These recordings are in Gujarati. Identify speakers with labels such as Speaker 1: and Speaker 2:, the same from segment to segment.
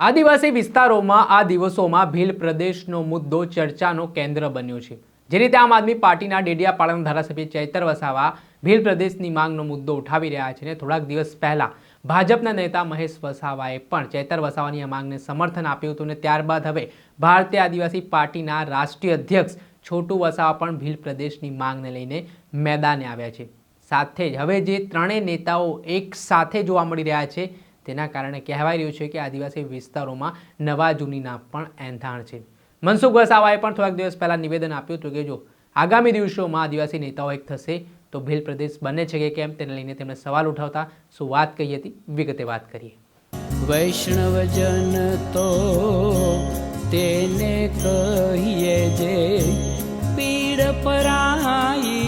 Speaker 1: આદિવાસી વિસ્તારોમાં આ દિવસોમાં ભીલ પ્રદેશનો મુદ્દો ચર્ચાનો કેન્દ્ર બન્યો છે. જે રીતે આમ આદમી પાર્ટીના ડેડિયાપાડાના ધારાસભ્ય ચૈતર વસાવા ભીલ પ્રદેશની માંગનો મુદ્દો ઉઠાવી રહ્યા છે અને થોડાક દિવસ પહેલા ભાજપના નેતા મહેશ વસાવાએ પણ ચૈતર વસાવાની આ માંગને સમર્થન આપ્યું હતું ને ત્યારબાદ હવે ભારતીય આદિવાસી પાર્ટીના રાષ્ટ્રીય અધ્યક્ષ છોટુ વસાવા પણ ભીલ પ્રદેશની માંગને લઈને મેદાને આવ્યા છે. સાથે જ હવે જે ત્રણેય નેતાઓ એક સાથે જોવા મળી રહ્યા છે તેના કારણે કહેવાય રહ્યું છે કે આદિવાસી વિસ્તારોમાં નવા જૂનીના પણ એંધાણ છે. મનસુખ વસાવાએ પણ થોડાક દિવસ પહેલાં નિવેદન આપ્યું હતું કે જો આગામી દિવસોમાં આદિવાસી નેતાઓ એક થશે, તો ભીલ પ્રદેશ બને છે કે કેમ તેને લઈને તેમણે સવાલ ઉઠાવતા શું વાત કહી હતી? વિગતે વાત કરીએ.
Speaker 2: વૈષ્ણવજન તો તેને કહીએ જે પીડ પરાઈ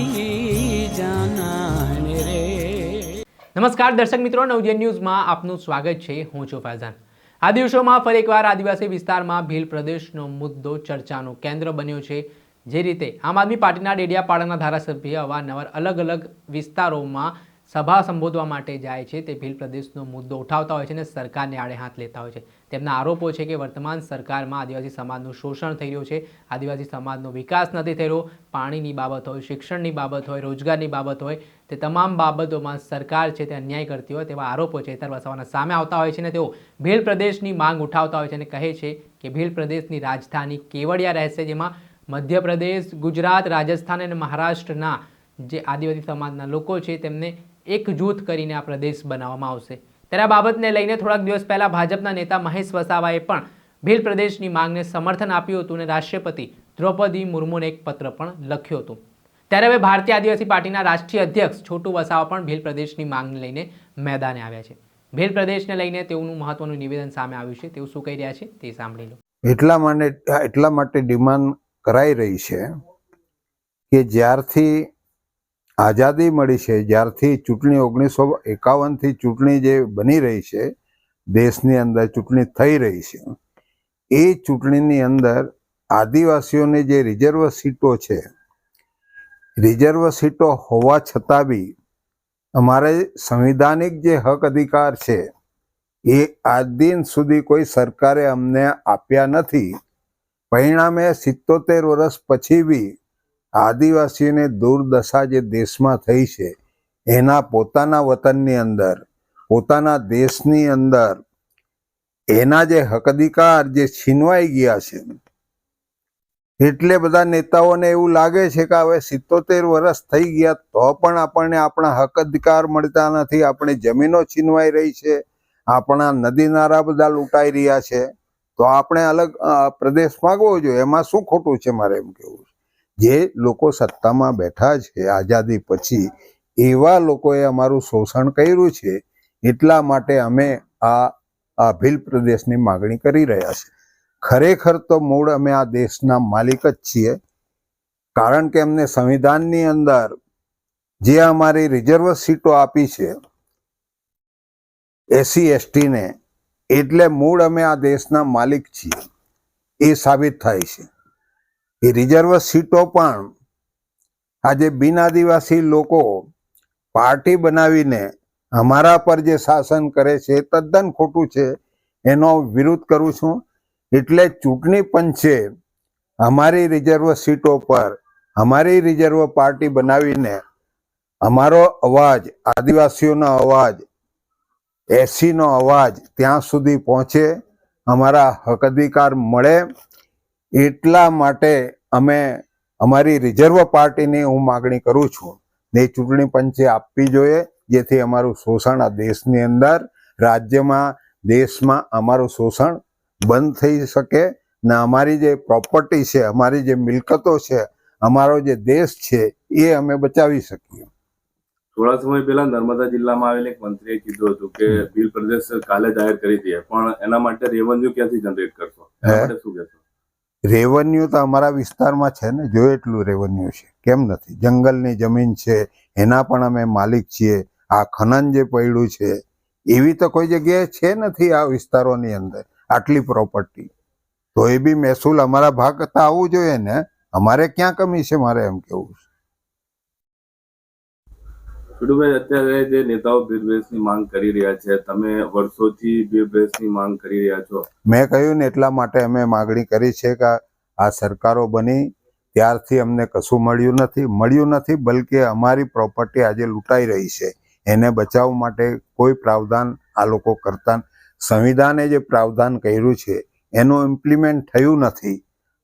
Speaker 1: નમસ્કાર, દર્શક મિત્રો. નવજન ન્યૂઝમાં આપનું સ્વાગત છે. હું છું ફૈઝાન. આ દિવસોમાં ફરી એકવાર આદિવાસી વિસ્તારમાં ભીલ પ્રદેશનો મુદ્દો ચર્ચાનું કેન્દ્ર બન્યો છે. જે રીતે આમ આદમી પાર્ટીના ડેડિયાપાડાના ધારાસભ્ય અવારનવાર અલગ અલગ વિસ્તારોમાં સભા સંબોધવા માટે જાય છે તે ભીલ પ્રદેશનો મુદ્દો ઉઠાવતા હોય છે અને સરકારને આડે હાથ લેતા હોય છે. તેમના આરોપો છે કે વર્તમાન સરકારમાં આદિવાસી સમાજનું શોષણ થઈ રહ્યું છે. આદિવાસી સમાજનો વિકાસ નથી થઈ રહ્યો પાણીની બાબત હોય, શિક્ષણની બાબત હોય, રોજગારની બાબત હોય, તે તમામ બાબતોમાં સરકાર છે તે અન્યાય કરતી હોય તેવા આરોપો ચેતર વસાવાના સામે આવતા હોય છે અને તેઓ ભીલ પ્રદેશની માંગ ઉઠાવતા હોય છે અને કહે છે કે ભીલ પ્રદેશની રાજધાની કેવડિયા રહેશે, જેમાં મધ્યપ્રદેશ, ગુજરાત, રાજસ્થાન અને મહારાષ્ટ્રના જે આદિવાસી સમાજના લોકો છે તેમને એક જૂથ કરીને આ પ્રદેશ બનાવવામાં આવશે. ત્યારે આ બાબતને લઈને થોડાક દિવસ પહેલા ભાજપના નેતા મહેશ વસાવાએ પણ ભીલ પ્રદેશની માંગને સમર્થન આપ્યું હતું અને રાષ્ટ્રપતિ દ્રૌપદી મુર્મુને એક પત્ર પણ લખ્યો હતો. ત્યારે હવે ભારતીય આદિવાસી પાર્ટીના રાષ્ટ્રીય અધ્યક્ષ છોટુ વસાવા પણ ભીલ પ્રદેશની માંગને લઈને મેદાને આવ્યા છે. ભીલ પ્રદેશને લઈને તેઓનું મહત્વનું નિવેદન સામે આવ્યું છે. તેઓ શું કહી રહ્યા છે તે સાંભળી લો.
Speaker 3: એટલા માટે એટલા માટે ડિમાન્ડ કરાઈ રહી છે કે જ્યારથી આઝાદી મળી છે, જ્યારથી ચૂંટણી ઓગણીસો એકાવનથી ચૂંટણી જે બની રહી છે, દેશની અંદર ચૂંટણી થઈ રહી છે. એ ચૂંટણીની અંદર આદિવાસીઓની જે રિઝર્વ સીટો છે, રિઝર્વ સીટો હોવા છતાં બી અમારે સંવિધાનિક જે હક અધિકાર છે, એ આજ દિન સુધી કોઈ સરકારે અમને આપ્યા નથી. પરિણામે સિત્તોતેર વર્ષ પછી બી આદિવાસીઓને દુર્દશા જે દેશમાં થઈ છે, એના પોતાના વતનની અંદર, પોતાના દેશની અંદર, એના જે હક અધિકાર જે છીનવાઈ ગયા છે, એટલે બધા નેતાઓને એવું લાગે છે કે હવે સિત્તોતેર વર્ષ થઈ ગયા, તો પણ આપણને આપણા હક અધિકાર મળતા નથી, આપણે જમીનો છીનવાઈ રહી છે, આપણા નદી નારા બધા લૂંટાઈ રહ્યા છે. તો આપણે અલગ પ્રદેશ માંગવો જોઈએ. એમાં શું ખોટું છે મારે એમ કેવું છે? જે લોકો સત્તામાં બેઠા છે આઝાદી પછી, એવા લોકોએ અમારું શોષણ કર્યું છે, એટલા માટે અમે આ આ ભીલ પ્રદેશની માગણી કરી રહ્યા છે. ખરેખર તો મૂળ અમે આ દેશના માલિક જ છીએ, કારણ કે અમને સંવિધાનની અંદર જે અમારી રિઝર્વ સીટો આપી છે, એસસી એસટીને એટલે મૂળ અમે આ દેશના માલિક છીએ, એ સાબિત થાય છે. એ રિઝર્વ સીટો પણ આજે બિન આદિવાસી લોકો પાર્ટી બનાવીને અમારા પર જે શાસન કરે છે તદ્દન ખોટું છે. એનો વિરોધ કરું છું. એટલે ચૂંટણી પંચે અમારી રિઝર્વ સીટો પર અમારી રિઝર્વ પાર્ટી બનાવીને અમારો અવાજ, આદિવાસીઓનો અવાજ એસીનો અવાજ ત્યાં સુધી પહોંચે. અમારા હક અધિકાર મળે. એટલા માટે અમે અમારી રિઝર્વ પાર્ટીની હું માગણી કરું છું. ને એ ચૂંટણી પંચે આપવી જોઈએ જેથી અમારું શોષણ આ દેશની અંદર રાજ્યમાં દેશમાં અમારું શોષણ બંધ થઈ શકે. ને અમારી જે પ્રોપર્ટી છે અમારી જે મિલકતો છે અમારો જે દેશ છે એ અમે બચાવી શકીએ.
Speaker 4: થોડા સમય પહેલા નર્મદા જિલ્લામાં આવેલ એક મંત્રીએ કીધું હતું કે બિલ પ્રદેશ કાલે જાહેર કરી દઈએ પણ એના માટે રેવન્યુ ક્યાંથી જનરેટ કરશો? શું કહેશો?
Speaker 3: રેવન્યુ તો અમારા વિસ્તારમાં છે ને, જો એટલું રેવન્યુ છે. કેમ નથી? જંગલની જમીન છે, એના પણ અમે માલિક છીએ, આ ખનન જે પડ્યું છે, એવી તો કોઈ જગ્યાએ છે નથી આ વિસ્તારોની અંદર, આટલી પ્રોપર્ટી તો એ બી મહેસૂલ અમારા ભાગ કરતા આવવું જોઈએ ને. અમારે ક્યાં કમી છે મારે એમ કેવું છે?
Speaker 4: વિડુભાઈ અત્યારે જે નેતાઓ પ્રદેશની માંગ કરી રહ્યા છે, તમે વર્ષોથી ભીલ પ્રદેશની માંગ કરી રહ્યા છો.
Speaker 3: મેં કહ્યું ને એટલા માટે અમે માગણી કરી છે કે આ સરકારો બની, ત્યારથી અમને કશું મળ્યું નથી. મળ્યું નથી, બલકે અમારી પ્રોપર્ટી આજે લૂંટાઈ રહી છે. એને બચાવવા માટે કોઈ પ્રાવધાન આ લોકો કરતા સંવિધાને જે પ્રાવધાન કર્યું છે, એનું ઇમ્પ્લિમેન્ટ થયું નથી.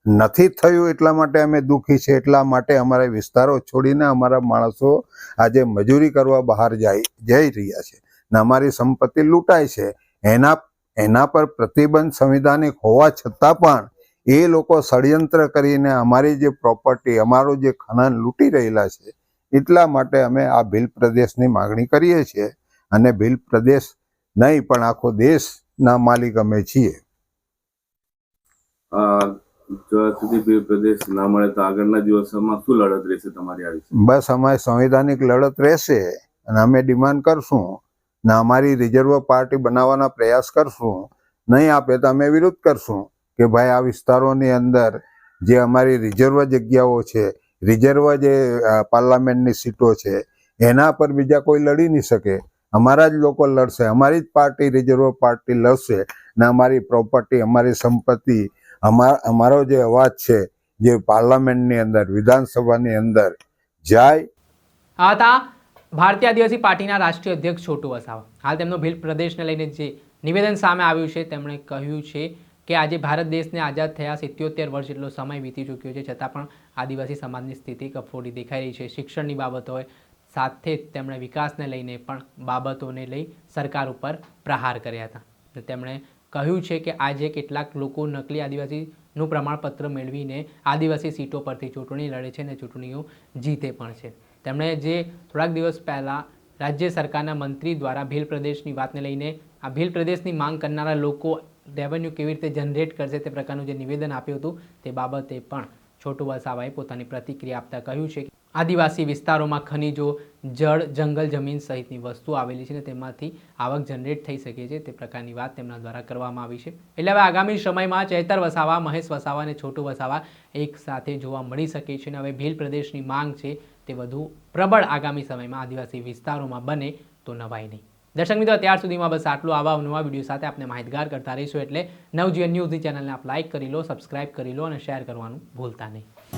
Speaker 3: નથી થયું એટલા માટે અમે દુઃખી છે, એટલા માટે અમારા વિસ્તારો છોડીને અમારા માણસો આજે મજૂરી કરવા બહાર જાય, જઈ રહ્યા છે. ને અમારી સંપત્તિ લૂંટાય છે. એના એના પર પ્રતિબંધ સંવિધાનિક હોવા છતાં પણ એ લોકો ષડયંત્ર કરીને અમારી જે પ્રોપર્ટી, અમારું જે ખનન લૂંટી રહેલા છે, એટલા માટે અમે આ ભીલ પ્રદેશની માગણી કરીએ છીએ. અને ભીલ પ્રદેશ નહીં, પણ આખો દેશના માલિક અમે છીએ.
Speaker 4: મળે તો આગળના દિવસોમાં શું લડત રહેશે તમારી
Speaker 3: બસ અમારી સંવિધાનિક લડત રહેશે અને અમે ડિમાન્ડ કરશું ને અમારી રિઝર્વ પાર્ટી બનાવવાના પ્રયાસ કરશું. નહીં આપે તો અમે વિરોધ કરશું કે ભાઈ આ વિસ્તારોની અંદર જે અમારી રિઝર્વ જગ્યાઓ છે, રિઝર્વ જે પાર્લામેન્ટની સીટો છે, એના પર બીજા કોઈ લડી નહીં શકે. અમારા જ લોકો લડશે, અમારી જ પાર્ટી રિઝર્વ પાર્ટી લડશે ને અમારી પ્રોપર્ટી, અમારી સંપત્તિ અમાર અમારો જે અવાજ છે, જે પાર્લામેન્ટની અંદર, વિધાનસભાની અંદર, જાય.
Speaker 1: આ હતા ભારતીય આદિવાસી પાર્ટીના રાષ્ટ્રીય અધ્યક્ષ છોટુ વસાવા. હાલ તેમનો ભીલ પ્રદેશને લઈને જે નિવેદન સામે આવ્યું છે, તેમણે કહ્યું છે કે આજે ભારત દેશને આઝાદ થયા સિત્યોતેર વર્ષ જેટલો સમય વીતી ચૂક્યો છે, છતાં પણ આદિવાસી સમાજની સ્થિતિ કફોડી દેખાઈ રહી છે. શિક્ષણની બાબતો હોય, સાથે જ તેમણે વિકાસને લઈને પણ બાબતોને લઈ સરકાર ઉપર પ્રહાર કર્યા હતા. તેમણે કહ્યું છે કે આજે કેટલાક લોકો નકલી આદિવાસીનું પ્રમાણપત્ર મેળવીને આદિવાસી સીટો પરથી ચૂંટણી લડે છે અને ચૂંટણીઓ જીતે પણ છે. તેમણે જે થોડાક દિવસ પહેલાં રાજ્ય સરકારના મંત્રી દ્વારા ભીલ પ્રદેશની વાતને લઈને, આ ભીલ પ્રદેશની માંગ કરનારા લોકો રેવન્યુ કેવી રીતે જનરેટ કરશે તે પ્રકારનું જે નિવેદન આપ્યું હતું તે બાબતે પણ છોટુ વસાવાએ પોતાની પ્રતિક્રિયા આપતા કહ્યું છે કે આદિવાસી વિસ્તારોમાં ખનિજો, જળ, જંગલ, જમીન સહિતની વસ્તુઓ આવેલી છે અને તેમાંથી આવક જનરેટ થઈ શકે છે. તે પ્રકારની વાત તેમના દ્વારા કરવામાં આવી છે. એટલે હવે આગામી સમયમાં ચૈતર વસાવા, મહેશ વસાવા અને છોટુ વસાવા એક સાથે જોવા મળી શકે છે અને હવે ભીલ પ્રદેશની માંગ છે તે વધુ પ્રબળ આગામી સમયમાં આદિવાસી વિસ્તારોમાં બને તો નવાય નહીં. દર્શક મિત્રો ત્યાર સુધીમાં બસ આટલું. આવા નવા વીડિયો સાથે આપણે માહિતગાર કરતા રહીશું. એટલે નવજીવન ન્યૂઝની ચેનલને આપ લાઇક કરી લો સબસ્ક્રાઇબ કરી લો અને શેર કરવાનું ભૂલતા નહીં.